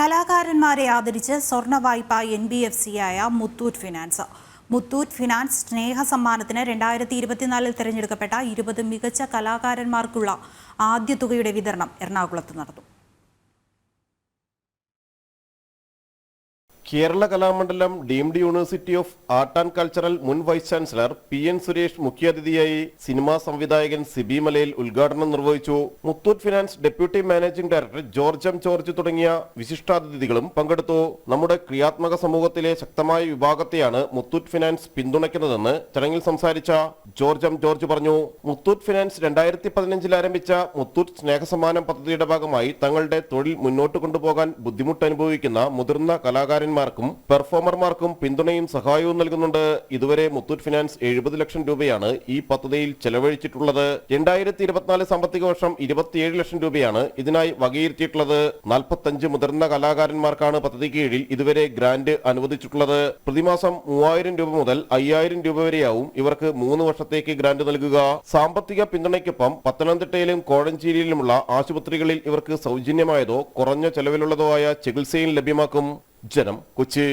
കലാകാരന്മാരെ ആദരിച്ച് സ്വർണ വായ്പ എൻ ബി എഫ് സിയായ മുത്തൂറ്റ് ഫിനാൻസ്. മുത്തൂറ്റ് ഫിനാൻസ് സ്നേഹ സമ്മാനത്തിന് രണ്ടായിരത്തി ഇരുപത്തിനാലിൽ തിരഞ്ഞെടുക്കപ്പെട്ട ഇരുപത് മികച്ച കലാകാരന്മാർക്കുള്ള ആദ്യ തുകയുടെ വിതരണം എറണാകുളത്ത് നടന്നു. Kerala Kalamandalam deemed university of art and cultural മുൻ vice chancellor P N Suresh മുഖ്യാതിഥിയായി സിനിമാ സംവിധായകൻ സിബി മലയിൽ ഉദ്ഘാടനം നിർവഹിച്ചു. Muthoot finance deputy managing director George M George തുടങ്ങിയ വിശിഷ്ടാതിഥികളും പങ്കെടുത്തു. നമ്മുടെ ക്രിയാത്മക സമൂഹത്തിലെ ശക്തമായ വിഭാഗത്തെയാണ് മുത്തൂറ്റ് ഫിനാൻസ് പിന്തുണയ്ക്കുന്നതെന്ന് ചടങ്ങിൽ സംസാരിച്ച ജോർജ് എം ജോർജ് പറഞ്ഞു. മുത്തൂറ്റ് ഫിനാൻസ് രണ്ടായിരത്തി പതിനഞ്ചിൽ ആരംഭിച്ച മുത്തൂറ്റ് സ്നേഹസമ്മാനം പദ്ധതിയുടെ ഭാഗമായി തങ്ങളുടെ തൊഴിൽ മുന്നോട്ട് കൊണ്ടുപോകാൻ ബുദ്ധിമുട്ട് അനുഭവിക്കുന്ന മുതിർന്ന കലാകാരന്മാർക്കും പെർഫോമർമാർക്കും പിന്തുണയും സഹായവും നൽകുന്നുണ്ട്. ഇതുവരെ മുത്തൂറ്റ് ഫിനാൻസ് എഴുപത് ലക്ഷം രൂപയാണ് ഈ പദ്ധതിയിൽ ചെലവഴിച്ചിട്ടുള്ളത്. രണ്ടായിരത്തി ഇരുപത്തിനാല് സാമ്പത്തിക വർഷം ഇരുപത്തിയേഴ് ലക്ഷം രൂപയാണ് ഇതിനായി വകയിരുത്തിയിട്ടുള്ളത്. നാൽപ്പത്തഞ്ച് മുതിർന്ന കലാകാരന്മാർക്കാണ് പദ്ധതി കീഴിൽ ഇതുവരെ ഗ്രാന്റ് അനുവദിച്ചിട്ടുള്ളത്. പ്രതിമാസം മൂവായിരം രൂപ മുതൽ അയ്യായിരം രൂപ വരെയാവും ഇവർക്ക് മൂന്ന് വർഷത്തേക്ക് ഗ്രാന്റ് നൽകുക. സാമ്പത്തിക പിന്തുണയ്ക്കൊപ്പം പത്തനംതിട്ടയിലും കോഴഞ്ചേരിയിലുമുള്ള ആശുപത്രികളിൽ ഇവർക്ക് സൗജന്യമായതോ കുറഞ്ഞ ചെലവിലുള്ളതോ ആയ ചികിത്സയും ലഭ്യമാക്കും. ജനം കൊച്ചി